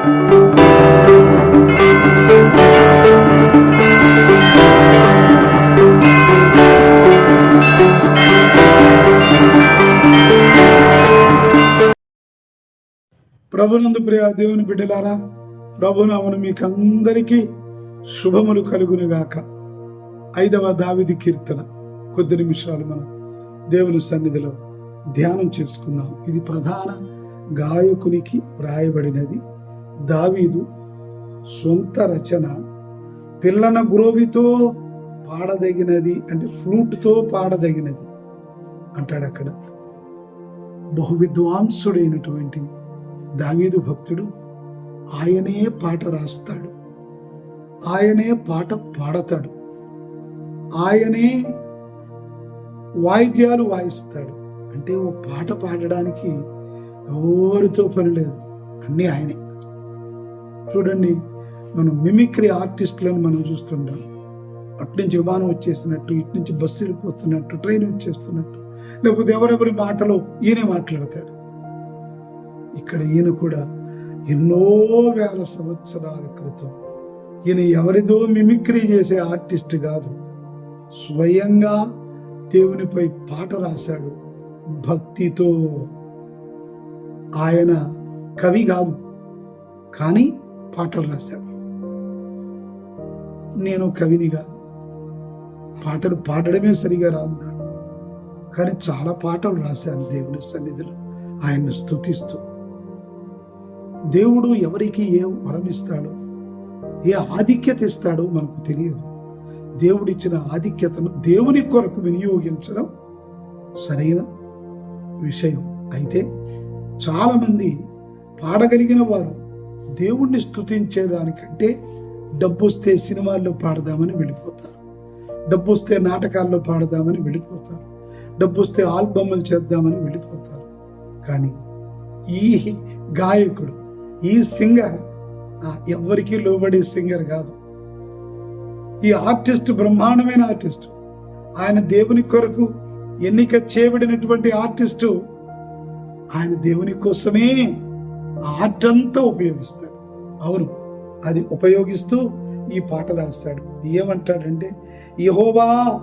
ప్రభునందు ప్రియ దేవుని బిడ్డలారా ప్రభునామను మీకు అందరికీ శుభములు కలుగునుగాక. ఐదవ దావిది కీర్తన. కొద్ది నిమిషాలు మనం దేవుని సన్నిధిలో ధ్యానం చేసుకుందాం. ఇది ప్రధాన గాయకునికి వ్రాయబడినది. దావీదు సొంత రచన. పిల్లన గ్రోవితో పాడదగినది అంటే ఫ్లూట్తో పాడదగినది అంటాడు అక్కడ. బహు విద్వాంసుడైనటువంటి దావీదు భక్తుడు ఆయనే పాట రాస్తాడు. ఆయనే పాట పాడతాడు. ఆయనే వాయిద్యాలు వాయిస్తాడు. అంటే ఓ పాట పాడడానికి ఎవరితో పని లేదు. అన్నీ ఆయనే. చూడండి మనం మిమిక్రీ ఆర్టిస్టులను మనం చూస్తుంటాం. అటు నుంచి విమానం వచ్చేసినట్టు ఇటు నుంచి బస్సు వెళ్ళిపోతున్నట్టు ట్రైన్ వచ్చేస్తున్నట్టు. లేకపోతే ఎవరెవరి మాటలు ఈయనే మాట్లాడతాడు. ఇక్కడ ఈయన కూడా ఎన్నో వేల సంవత్సరాల క్రితం ఈయన ఎవరిదో మిమిక్రీ చేసే ఆర్టిస్ట్ కాదు. స్వయంగా దేవునిపై పాట రాశాడు భక్తితో. ఆయన కవి కాదు. కానీ పాటలు రాశాడు నేను కవినిగా పాటలు పాడడమే సరిగా రాదు నాకు. కానీ చాలా పాటలు రాశాను దేవుని సన్నిధిలో. ఆయన్ని స్తుతిస్తూ. దేవుడు ఎవరికి ఏ వరం ఇస్తాడో ఏ ఆధిక్యత ఇస్తాడో మనకు తెలియదు. దేవుడిచ్చిన ఆధిక్యతను దేవుని కొరకు వినియోగించడం సరైన విషయం. అయితే చాలామంది పాడగలిగిన వారు దేవుణ్ణి స్తుతించేదానికంటే డబ్బు వస్తే సినిమాల్లో పాడదామని వెళ్ళిపోతారు. డబ్బు వస్తే నాటకాల్లో పాడదామని వెళ్ళిపోతారు. డబ్బు వస్తే ఆల్బమ్లు చేద్దామని వెళ్ళిపోతారు. కానీ ఈ గాయకుడు ఈ సింగర్ ఎవరికీ లోబడే సింగర్ కాదు. ఈ ఆర్టిస్ట్ బ్రహ్మాండమైన ఆర్టిస్ట్ ఆయన దేవుని కొరకు ఎన్నిక చేయబడినటువంటి ఆర్టిస్టు ఆయన దేవుని కోసమే ఆర్ట్ అంతా ఉపయోగిస్తాడు. అవును అది ఉపయోగిస్తూ ఈ పాట రాస్తాడు. ఏమంటాడంటే యహోవా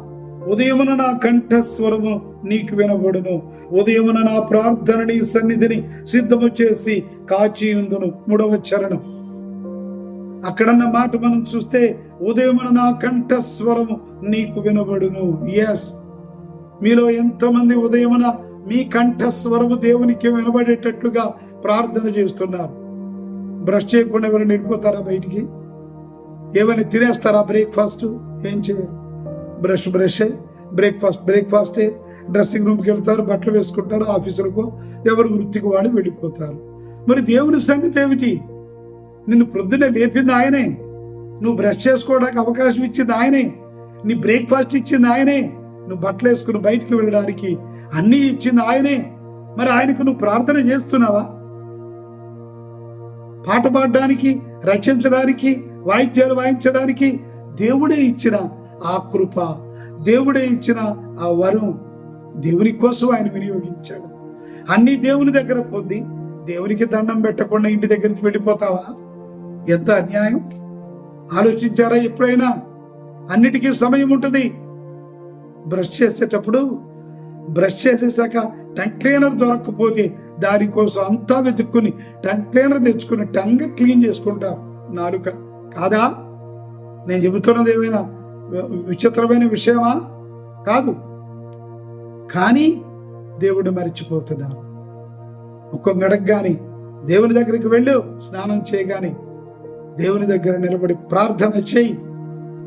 ఉదయమున నా కంఠస్వరము నీకు వినబడును. ఉదయమున నా ప్రార్థన నీ సన్నిధిని సిద్ధము చేసి కాచి ఉందును మూడవ చరణం. అక్కడన్న మాట మనం చూస్తే ఉదయమున నా కంఠస్వరము నీకు వినబడును. ఎస్ మీలో ఎంతమంది ఉదయమున మీ కంఠస్వరము దేవునికి వినబడేటట్లుగా ప్రార్థన చేస్తున్నారు. బ్రష్ చేయకుండా ఎవరైనా వెళ్ళిపోతారా బయటికి? ఏమైనా తినేస్తారా బ్రేక్ఫాస్ట్? ఏం చేయరు బ్రష్ బ్రష్ బ్రేక్ఫాస్ట్ బ్రేక్ఫాస్టే. డ్రెస్సింగ్ రూమ్కి వెళ్తారు బట్టలు వేసుకుంటారు ఆఫీసులకు ఎవరు వృత్తికి వాడి వెళ్ళిపోతారు. మరి దేవుని సంగతి ఏమిటి? నిన్ను ప్రొద్దున లేపింది ఆయనే. నువ్వు బ్రష్ చేసుకోవడానికి అవకాశం ఇచ్చింది ఆయనే. నీ బ్రేక్ఫాస్ట్ ఇచ్చింది ఆయనే. నువ్వు బట్టలు వేసుకుని బయటికి వెళ్ళడానికి అన్నీ ఇచ్చింది ఆయనే. మరి ఆయనకు నువ్వు ప్రార్థన చేస్తున్నావా? పాట పాడడానికి రక్షించడానికి వాయిద్యాలు వాయించడానికి దేవుడే ఇచ్చిన ఆ కృప దేవుడే ఇచ్చిన ఆ వరం దేవుని కోసం ఆయన వినియోగించాడు. అన్ని దేవుని దగ్గర పొంది దేవునికి దండం పెట్టకుండా ఇంటి దగ్గర నుంచి వెళ్ళిపోతావా? ఎంత అన్యాయం? ఆలోచించారా ఎప్పుడైనా? అన్నిటికీ సమయం ఉంటుంది. బ్రష్ చేసేటప్పుడు బ్రష్ చేసేసాక టంగ్ క్లీనర్ దొరకకపోతే దానికోసం అంతా వెతుక్కుని టంగ్ క్లీనర్ తెచ్చుకుని టంగ్ క్లీన్ చేసుకుంటారు నాలుక. కాదా? నేను చెబుతున్నది ఏమైనా విచిత్రమైన విషయమా? కాదు. కానీ దేవుడు మర్చిపోతున్నారు ఒక్కొక్క గడకు కానీ దేవుని దగ్గరికి వెళ్ళు స్నానం చేయగాని దేవుని దగ్గర నిలబడి ప్రార్థన చేయి.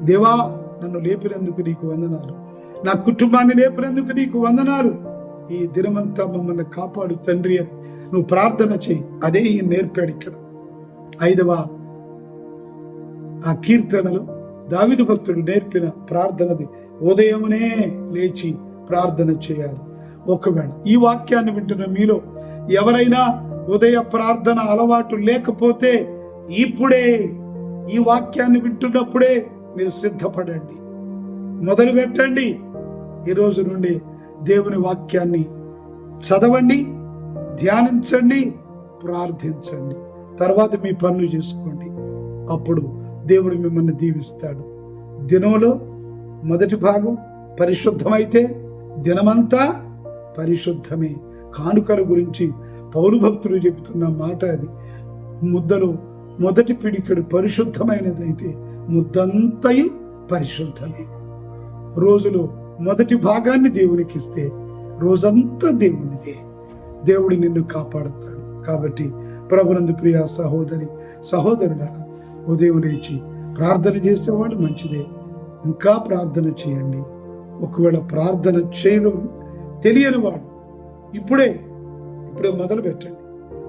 దేవా నన్ను లేపినందుకు నీకు వందనాలు. నా కుటుంబాన్ని లేపినందుకు నీకు వందనాలు. ఈ దినమంతా మమ్మల్ని కాపాడు తండ్రి అని నువ్వు ప్రార్థన చేయి. అదే ఈ నేర్పాడు ఇక్కడ. ఐదవ ఆ కీర్తనలు దావిదు భక్తుడు నేర్పిన ప్రార్థనది ఉదయమునే లేచి ప్రార్థన చేయాలి. ఒకవేళ ఈ వాక్యాన్ని వింటున్న మీలో ఎవరైనా ఉదయ ప్రార్థన అలవాటు లేకపోతే ఇప్పుడే ఈ వాక్యాన్ని వింటున్నప్పుడే మీరు సిద్ధపడండి. మొదలు పెట్టండి. ఈరోజు నుండి దేవుని వాక్యాన్ని చదవండి ధ్యానించండి ప్రార్థించండి. తర్వాత మీ పనులు చేసుకోండి. అప్పుడు దేవుడు మిమ్మల్ని దీవిస్తాడు. దినంలో మొదటి భాగం పరిశుద్ధమైతే దినమంతా పరిశుద్ధమే. కానుకల గురించి పౌరు భక్తులు చెబుతున్న మాట అది. ముద్దలో మొదటి పిడికెడు పరిశుద్ధమైనదైతే ముద్దంతయు పరిశుద్ధమే. రోజులో మొదటి భాగాన్ని దేవునికి ఇస్తే రోజంతా దేవునిదే. దేవుడు నిన్ను కాపాడుతాడు. కాబట్టి ప్రభునందు ప్రియ సహోదరి సహోదరులారా ఉదయం లేచి ప్రార్థన చేసేవాడు మంచిదే. ఇంకా ప్రార్థన చేయండి. ఒకవేళ ప్రార్థన చేయడం తెలియని వాడు ఇప్పుడే ఇప్పుడే మొదలు పెట్టండి.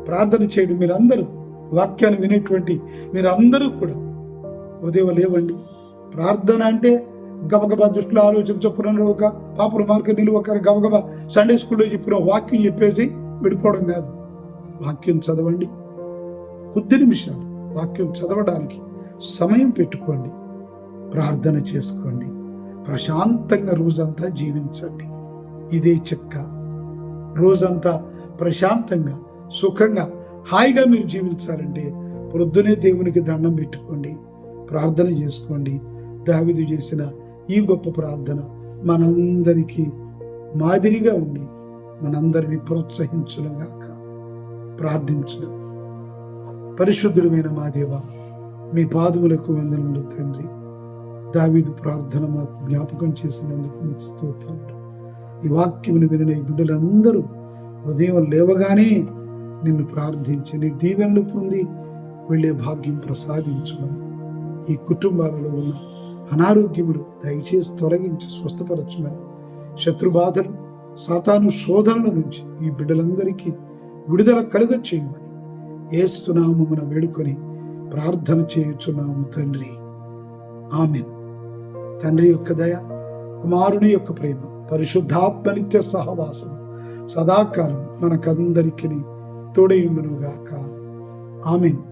ప్రార్థన చేయడం మీరందరూ వాక్యాన్ని వినేటువంటి మీరందరూ కూడా. ఉదయం లేవండి. ప్రార్థన అంటే గబగబా దృష్టిలో ఆలోచన చొప్పున ఒక పాపుల మార్కెట్ నిలువక గబగబా సండే స్కూల్లో చెప్పిన వాక్యం చెప్పేసి విడిపోవడం కాదు. వాక్యం చదవండి. కొద్ది నిమిషాలు వాక్యం చదవడానికి సమయం పెట్టుకోండి. ప్రార్థన చేసుకోండి. ప్రశాంతంగా రోజంతా జీవించండి. ఇదే చెక్క. రోజంతా ప్రశాంతంగా సుఖంగా హాయిగా మీరు జీవించాలంటే ప్రొద్దునే దేవునికి దండం పెట్టుకోండి. ప్రార్థన చేసుకోండి. దావిదు చేసిన ఈ గొప్ప ప్రార్థన మనందరికీ మాదిరిగా ఉండి మనందరిని ప్రోత్సహించునుగాక. ప్రార్థించుదాం. పరిశుద్ధుడమైన మా దేవ మీ పాదములకు వందనములు తండ్రి. దావీదు ప్రార్థన మాకు జ్ఞాపకం చేసినందుకు మీకు స్తోత్రములు. ఈ వాక్యమును వినిన ఈ బిడ్డలందరూ ఉదయం లేవగానే నిన్ను ప్రార్థించి నీ దీవెనలు పొంది వెళ్ళే భాగ్యం ప్రసాదించుమని ఈ కుటుంబాలలో ఉన్న అనారోగ్యములు దయచేసి తొలగించి స్వస్థపరచుమని శత్రుబాధలు సాతాను శోధనల నుంచి ఈ బిడ్డలందరికీ విడుదల కలుగ చేయమని ఏస్తున్నామమున వేడుకొని ప్రార్థన చేయుచున్నాము తండ్రి. ఆమెన్. తండ్రి యొక్క దయ కుమారుని యొక్క ప్రేమ పరిశుద్ధాత్మ నిత్య సహవాసము సదాకాలం మనకందరికీ తోడయుండునుగాక ఆమెన్.